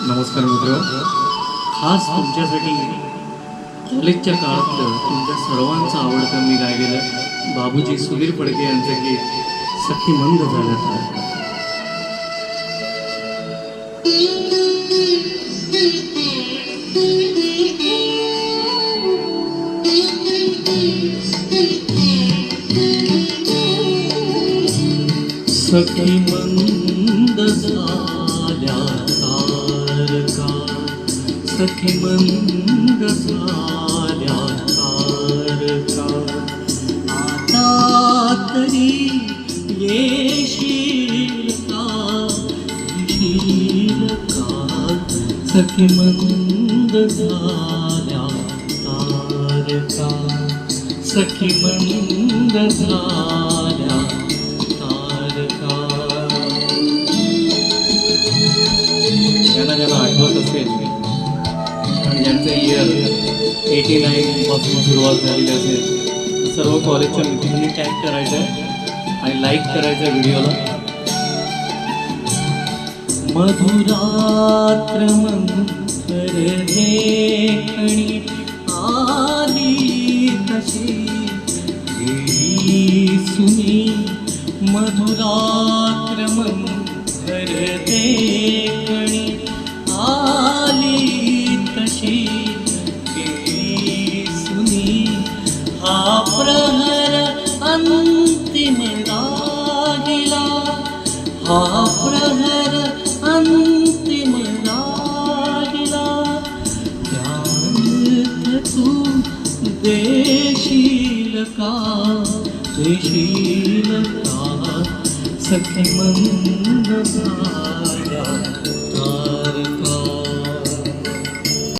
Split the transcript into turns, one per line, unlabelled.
नमस्कार मित्र. खास तुमच्यासाठी कॉलेजच्या काळातलं तुमच्या सर्वांचं आवडतं मी गायलेलं बाबूजी सुधीर फडके यांचं गीत सखी मंद झाल्यात सखी मंद सखी मंद झाल्या तारका आता तरी येशील का येशील का सखी मंद झाल्या तारका सखी मंद झाल्या तारका ज्यांना ज्यांना आठवत असेल आणि इयर एटी नाईनपासून सुरुवात झालेली असेल सर्व कॉलेजच्या मित्रांनी टॅग करायचं आहे आणि लाईक करायचं आहे व्हिडिओला मधुरात्र मंथर देखणी आली तशी. सुनी मधुरात्र मंथर देखणी प्रहर अन्स्ति मयागिला हा प्रहर तु देशीलका देशीलका सखिमन्दया